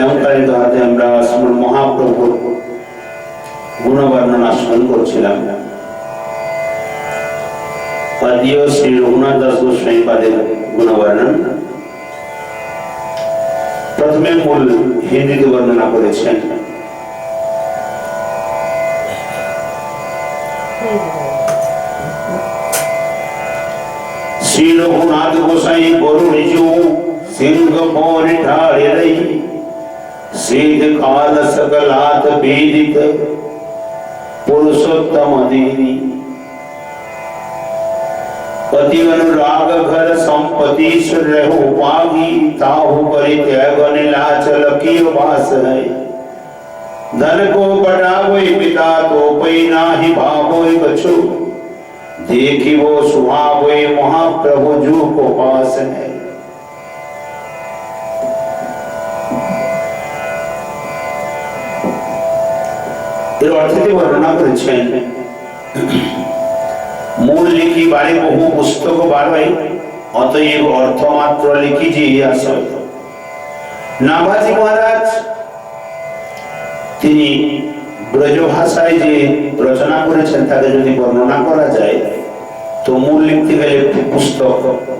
সায়ংকালীন হাতে আমরা শ্রীমন মহাপ্রভুর গুণবর্ণনা শ্রবণ করছিলাম। পাদীয় শ্রী রঘুনাথ দাস গোস্বামী পাদের গুণবর্ণন। প্রথমে মূল হিন্দিতে বর্ণনা করেছেন। শ্রী রঘুনাথ গোসাই গরু রিজু সিংহ পরে ঠাড়ে सिद्ध काल सकलात वेदित पुरुषोत्तम देवी पति अनुराग घर संपत्ति रहो पागी ताहु परित्याग नीलाचल की वास है। धन को बढ़ावे पिता तो पै नाही भावोय बचो। देखी वो सुहावे महाप्रभु जू को पास है। এর অর্থটি বর্ণনা করেছেন। মূল লিখি বারে বহু পুস্তক বারোই অতএব অর্থ মাত্র লিখি যে আস নাভাজি মহারাজ, তিনি ব্রজ ভাষায় যে রচনা করেছেন, তাকে যদি বর্ণনা করা যায়, তো মূল লিখতে গেলে পুস্তক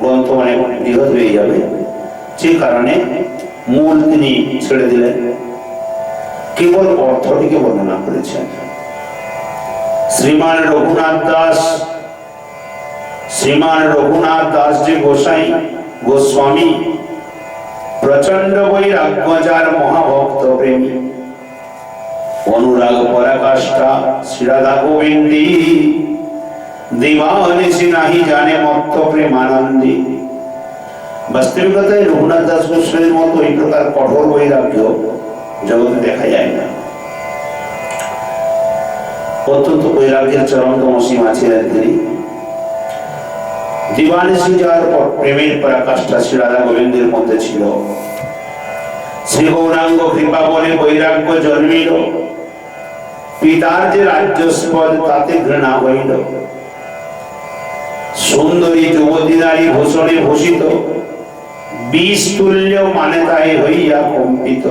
গ্রন্থ অনেক বৃহৎ হয়ে যাবে। যে কারণে মূল তিনি ছেড়ে দিলেন। কেবল অর্থটিকে বর্ণনা করেছেন। শ্রীমান রঘুনাথ দাস, শ্রীমান রঘুনাথ দাস যে গোসাই গোস্বামী প্রচণ্ড বৈরাগ্যজার মহাভক্ত প্রেমী অনুরাগ পরাকাষ্ঠা শ্রীরাধা গোবিন্দী দিবানিসি নাহি জানে মত্ত প্রেমানন্দী। বাস্তবিকতায় রঘুনাথ দাস গোস্বামীর মতো এই প্রকার কঠোর বৈরাগ্য জগতে দেখা যায় না। অত্যন্ত বৈরাগ্যের চরমতম সীমা ছিলেন তিনি দিবানিসি যার পর প্রেমের পরাকাষ্ঠা শ্রী রাধা গোবিন্দের মধ্যে ছিল। শ্রী গৌরাঙ্গ কৃপা বলে বৈরাগ্য জন্মিল। পিতার যে রাজ্যস্পদ, তাতে ঘৃণা হইল। সুন্দরী যুবতী নারী ভূষণে ভূষিত, বিষ তুল্য মানে তাই হইয়া কম্পিত।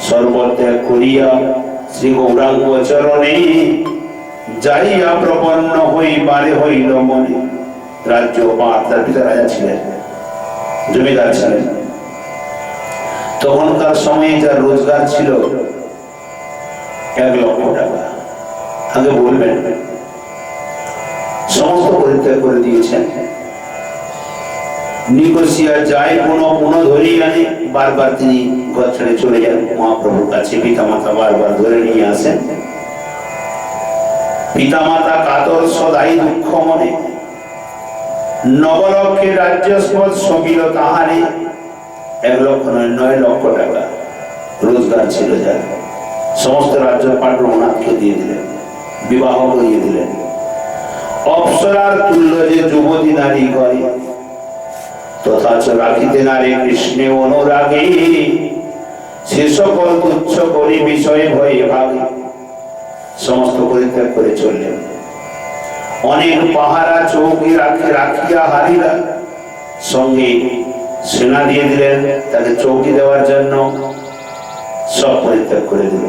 সর্বত্যাগ করিয়া শ্রী গৌরাঙ্গ চরণে যাইয়া প্রপন্ন হইবারে হইল মনে রাজ্য পাঠ তার ছিলেন, জমিদার ছিলেন। তখনকার সময়ে যার রোজগার ছিল এক লক্ষ টাকা। আগে বলবেন, সমস্ত পরিত্যাগ করে দিয়েছেন। নিকোসিয়া যায় কোনো কোনো ধরিয়ে আনে, বারবার তিনি ঘর ছেড়ে চলে যান মহাপ্রভুর কাছে। পিতা মাতা বারবার ধরে নিয়ে আসেন। পিতা মাতা কাতর, সদাই দুঃখ মনে। নবলক্ষে তাহারে। এক লক্ষ নয় নয় লক্ষ টাকা রোজগার ছিল যার। সমস্ত রাজ্য দিয়ে দিলেন, বিবাহ করিয়ে দিলেন। অপ্সরার তুল্য যে যুবতী নারী করে, তথাচ রাখিতে নারী কৃষ্ণে অনুরাগে। সে সকল করি বিষয়ে সমস্ত করে অনেক পাহারা চৌকি রাখে রাখিয়া সঙ্গে সেনা দিয়ে দিলেন তাকে চৌকি দেওয়ার জন্য। সব পরিত্যাগ করে দিল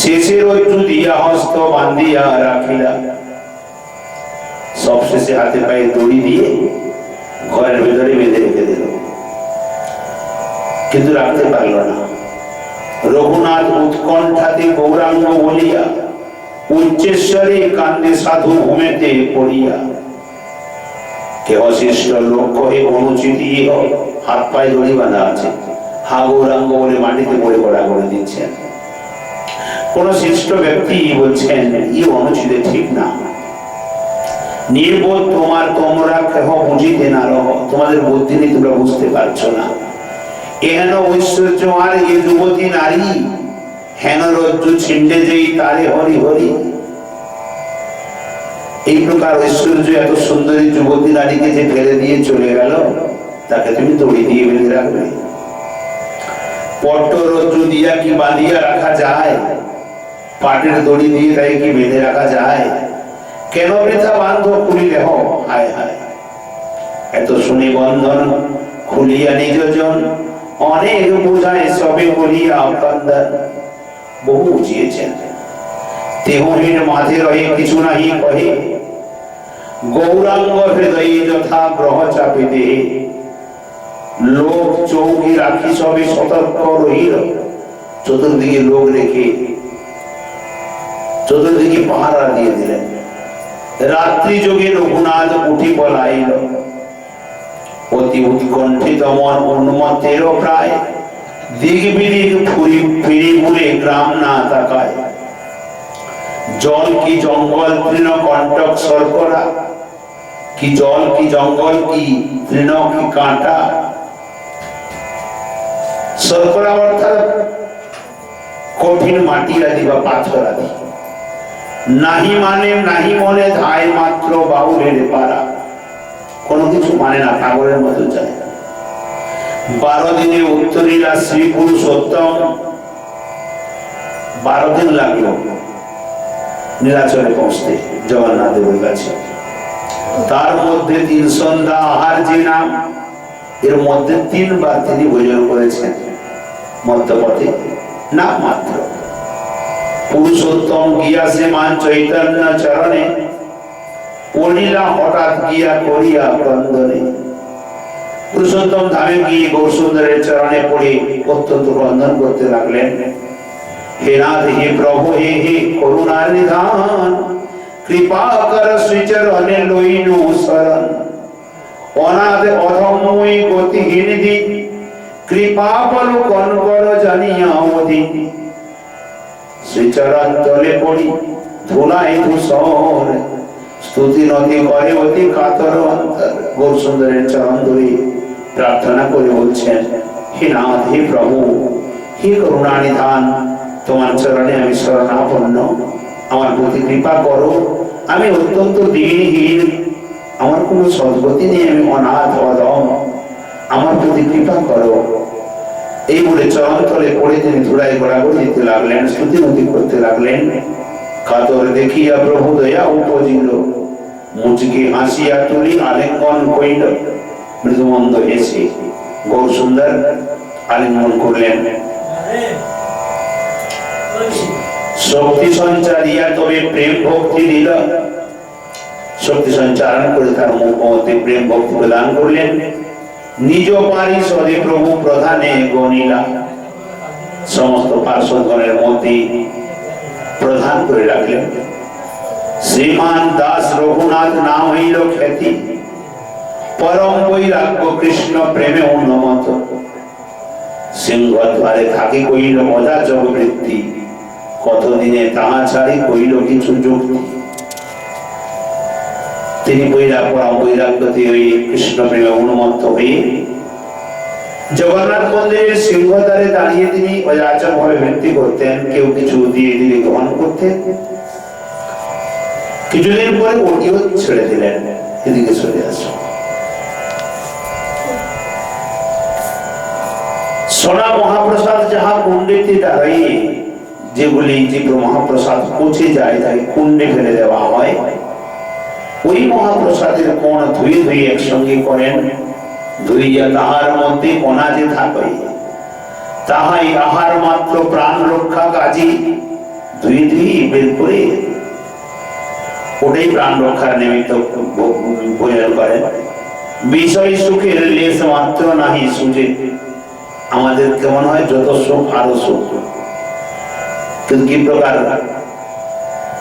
শেষের ঐক্য দিয়া হস্ত বান্ধিয়া রাখিলা। সব শেষে হাতে পায়ে দড়ি দিয়ে ঘরের ভেতরে বেঁধে রেখে দিল কিন্তু রাখতে পারল না। রঘুনাথ উৎকণ্ঠাতে গৌরাঙ্গ বলিয়া, উচ্চেশ্বরে কান্দে সাধু ভূমেতে পড়িয়া। কে অশিষ্ট লক্ষ্য হে অনুচিতি হাত পায়ে দড়ি বাঁধা আছে। হা গৌরাঙ্গ বলে মাটিতে পড়ে পড়া করে দিচ্ছেন। কোন শিষ্ট ব্যক্তি বলছেন ই অনুচিতে ঠিক না। নির্বোধ তোমার তোমরা কেহ বুঝিতে না রহ, তোমাদের বুদ্ধি নেই, তোমরা বুঝতে পারছ না। এহেন ঐশ্বর্য আর এ যুবতী নারী, হেন রজ্জু ছিন্ডে যেই তারে হরি হরি। এই প্রকার ঐশ্বর্য, এত সুন্দরী যুবতী নারীকে যে ফেলে দিয়ে চলে গেল, তাকে তুমি দড়ি দিয়ে বেঁধে রাখবে। পট্ট রজ্জু দিয়া কি বাঁধিয়া রাখা যায়? পাটের দড়ি দিয়ে তাই কি বেঁধে রাখা যায়? কেন বৃথা বান্ধ খুলিলে হ? হায় হায়। এত শুনি বন্ধন, খুলিয়া নিজজন অনেক বোঝায় সবে বলিয়া কান্দার বহু বুঝিয়েছেন। তেহীন মাঝে রহে কিছু নাহি কহে, গৌরাঙ্গ হৃদয়ে যথা গ্রহ চাপিতে লোক চৌকি রাখি সবে সতর্ক রহিল। চতুর্দিকে লোক রেখে, চতুর্দিকে পাহারা দিয়ে দিলেন। রাত্রি যোগে রঘুনাথ উঠি পলাইল। অতি উৎকণ্ঠিত মন উন্মত্তের প্রায় দিক ফুরি ফিরি ঘুরে গ্রাম না তাকায় জল কি জঙ্গল তৃণ কণ্টক শর্করা কি জল কি জঙ্গল কি তৃণ কি কাঁটা? শর্করা অর্থাৎ কঠিন মাটি আদি বা পাথর আদি। নাহি মানে নাহি মনে ধায় মাত্র বাউলের পারা কোনো কিছু মানে না, পাগলের মতো যায় বারো দিনে উত্তরীরা শ্রী পুরুষোত্তম বারো দিন লাগল নীলাচলে পৌঁছতে জগন্নাথ দেবের কাছে। তার মধ্যে তিন সন্ধ্যা আহার যে নাম, এর মধ্যে তিনবার তিনি ভোজন করেছেন। মধ্যপথে না মাত্র। পুরুষোত্তম গিয়া সে মান চৈতন্য চরণে। পড়িলা হঠাৎ গিয়া করিয়া ক্রন্দনে পুরুষোত্তম ধামে গিয়ে গৌরসুন্দরের চরণে পড়ে অত্যন্ত ক্রন্দন করতে লাগলেন। হে নাথ হে প্রভু, হে হে করুণা নিধান, কৃপা কর শ্রীচরণে লইনু শরণ। অনাথ অধমই গতিহীন দিন, কৃপা বল কন কর জানিয়া অধীন। শ্রীচরণ তলে পড়ি ধুলাই ধূসর স্তুতি নদী করে অতি কাতর গৌর সুন্দরের চরণ ধরে প্রার্থনা করে বলছেন, হে নাথ, হে প্রভু, হে করুণা নিধান, তোমার চরণে আমি শরণাপন্ন। আমার প্রতি কৃপা করো। আমি অত্যন্ত দিনহীন। আমার কোনো সদ্গতি নেই, আমি অনাথ অদম আমার প্রতি কৃপা করো। এই বলে চরণ তলে পড়ে তিনি ধুলাই গড়াগড়ি দিতে লাগলেন স্তুতিমতি করতে লাগলেন। কাতর দেখিয়া প্রভু দয়া উপজিল। মুচকে হাসিয়া তুলি আলিঙ্গন কইল, মৃদুমন্দ হেসে গৌর সুন্দর, আলিঙ্গন করলেন। শক্তি সঞ্চারিয়া তবে প্রেম ভক্তি দিল। শক্তি সঞ্চারণ করে তার মুখ মধ্যে প্রেম ভক্তি প্রদান করলেন। নিজ পারিষদে প্রভু প্রধানে গণিলা। সমস্ত পার্শ্বগণের মধ্যে প্রধান করে রাখলেন। শ্রীমান দাস রঘুনাথ নাম হইল খ্যাতি। পরম বৈরাগ্য কৃষ্ণ প্রেমে উন্নত সিংহ দ্বারে থাকি কইল মজা জগবৃত্তি। কতদিনে তাহা ছাড়ি কইল কিছু যুক্তি। তিনি বৈরাগ পরম বৈরাগ্যতে ওই কৃষ্ণ প্রেমে উন্মত্ত হয়ে জগন্নাথ মন্দিরের সিংহদ্বারে দাঁড়িয়ে তিনি অযাচক ভাবে ভিত্তি করতেন। কেউ কিছু দিয়ে দিলে গ্রহণ করতেন। কিছুদিন পরে ওটিও ছেড়ে দিলেন। এদিকে চলে আসো সোনা মহাপ্রসাদ যাহা কুণ্ডেতে দাঁড়িয়ে যেগুলি যেগুলো মহাপ্রসাদ পচে যায় তাকে কুণ্ডে ফেলে দেওয়া হয়। ওই মহাপ্রসাদের কোণ ধুয়ে ধুয়ে একসঙ্গে করেন। ধুইয়া তাহার মধ্যে কোনা যে থাকে, তাহাই আহার মাত্র প্রাণ রক্ষা কাজী। ধুয়ে ধুয়ে বের করে ওটাই প্রাণ রক্ষার নিমিত্ত ভোজন করেন বিষয় সুখের লেশ মাত্র নাহি সুজে আমাদের কেমন হয়? যত সুখ, আরও সুখ। কিন্তু কি প্রকার?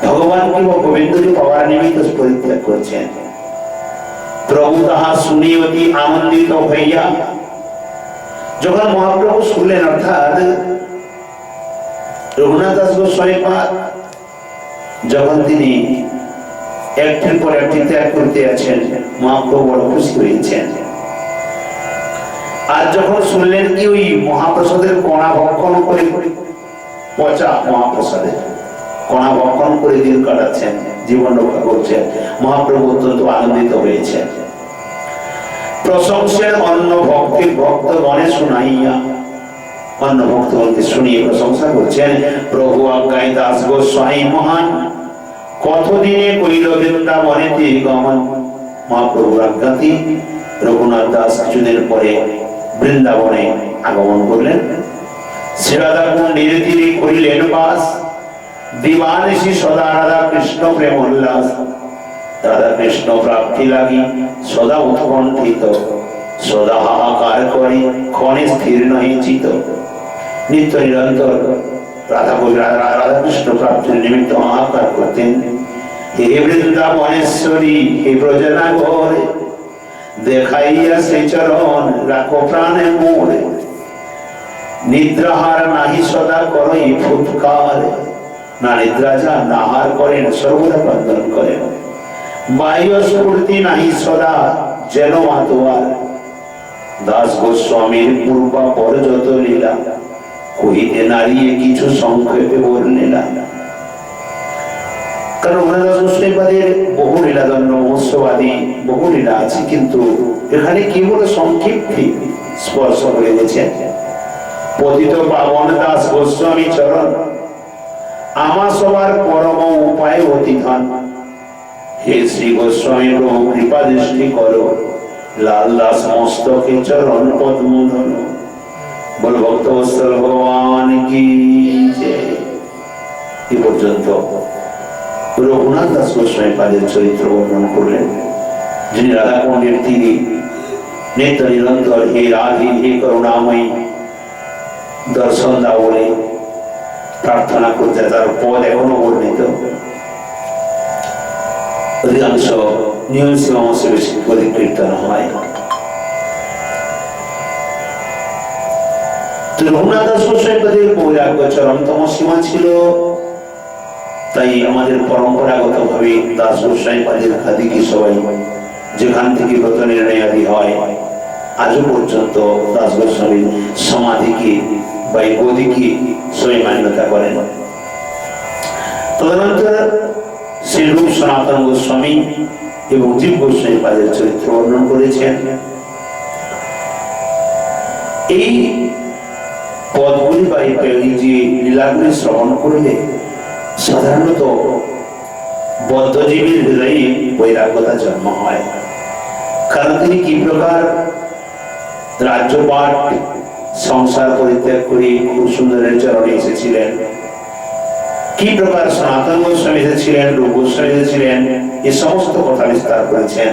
ভগবানকে বা গোবিন্দকে পাওয়ার নিমিত্ত পরিত্যাগ করছেন। প্রভু তাহা শুনি অতি আনন্দিত হইয়া যখন মহাপ্রভু শুনলেন, অর্থাৎ রঘুনাথ দাস গোস্বামী যখন তিনি একটির পর একটি ত্যাগ করতে আছেন মহাপ্রভু বড় খুশি হয়েছেন। আর যখন শুনলেন কি ওই মহাপ্রসাদের কণা ভক্ষণ করে, পচা মহাপ্রসাদের কণা ভক্ষণ করে দিন কাটাচ্ছেন, জীবন রক্ষা করছেন, মহাপ্রভু অত্যন্ত আনন্দিত হয়েছেন। প্রশংসের অন্য ভক্তির ভক্ত মনে শুনাইয়া, অন্য ভক্তগণকে শুনিয়ে প্রশংসা করছেন, প্রভু আজ্ঞায় দাস গোস্বামী মহান। কতদিনে কইল বৃন্দাবনেতে গমন? মহাপ্রভুর আজ্ঞাতি রঘুনাথ দাস কিছুদিন পরে বৃন্দাবনে আগমন করলেন। শ্রীরাধা কুণ্ডীর তীরে করিলেন বাস। দিবানিশি সদা রাধা কৃষ্ণ প্রেম উল্লাস রাধা কৃষ্ণ প্রাপ্তি লাগি সদা উৎকণ্ঠিত। সদা হাহাকার করে, ক্ষণে স্থির নহে চিত নিত্য নিরন্তর রাধা কবি রাধা রাধা কৃষ্ণ প্রাপ্তির নিমিত্ত হাহাকার করতেন। হে বৃন্দাবনেশ্বরী, হে ব্রজনা ঘরে দেখাইয়া সে চরণ রাখো প্রাণে মোরে। নিদ্রাহার নাহি সদা করই ফুৎকার। না নিদ্রা যা নাহার করেন, সর্বদা বন্ধন করেন। বায়ু স্ফূর্তি নাহি সদা, যেন মাতোয়ার দাস গোস্বামীর পূর্বা পর যত লীলা কহিতে নারিয়ে কিছু সংক্ষেপে বর্ণিলা কারণ ওনারা বহু লীলাদণ্ড মহোৎসবাদী বহু লীলা আছে, কিন্তু এখানে সংক্ষিপ্তি স্পর্শ করে পতিত পাবন দাস গোস্বামী চরণ আমা সবার পরম উপায় অতিথন। হে শ্রী গোস্বামী প্রভু, কৃপা দৃষ্টি করো। লাল দাস মস্তকে চরণ পদ্মধন বল ভক্ত ভগবান কি। এ পর্যন্ত রঘুনাথ দাস গোস্বামী পাদের চরিত্র বর্ণন করলেন। যিনি রাধাকুণ্ডের তীরে নিত্য নিরন্তর হে রাধে, হে করুণাময়ী, দর্শন দাও বলে প্রার্থনা করতে তার পদ এখনও বর্ণিত। অধিকাংশ নিয়ম সীমাংশে বেশি করে কীর্তন হয়। তো রঘুনাথ দাস গোস্বামী পাদের বৈরাগ্য চরমতম সীমা ছিল। তাই আমাদের পরম্পরাগত ভাবে দাস গোস্বাই পাদের খাদিকে সবাই যেখান থেকে ব্রত নির্ণয় আদি হয়, আজও পর্যন্ত দাস গোস্বামীর সমাধিকে বা এই গদিকে সবাই মান্যতা করেন। তদনন্তর শ্রীরূপ সনাতন গোস্বামী এবং জীব গোস্বামী পাদের চরিত্র বর্ণন করেছেন। এই পদগুলি বা এই যে লীলাগুলি শ্রবণ করলে সাধারণত বদ্ধজীবীর হৃদয়ে বৈরাগ্যতা জন্ম হয়। কারণ তিনি কি প্রকার রাজ্যপাট সংসার পরিত্যাগ করে খুব সুন্দরের চরণে এসেছিলেন। কি প্রকার সনাতন গোস্বামী এসেছিলেন রূপ গোস্বামী এসেছিলেন এ সমস্ত কথা বিস্তার করেছেন।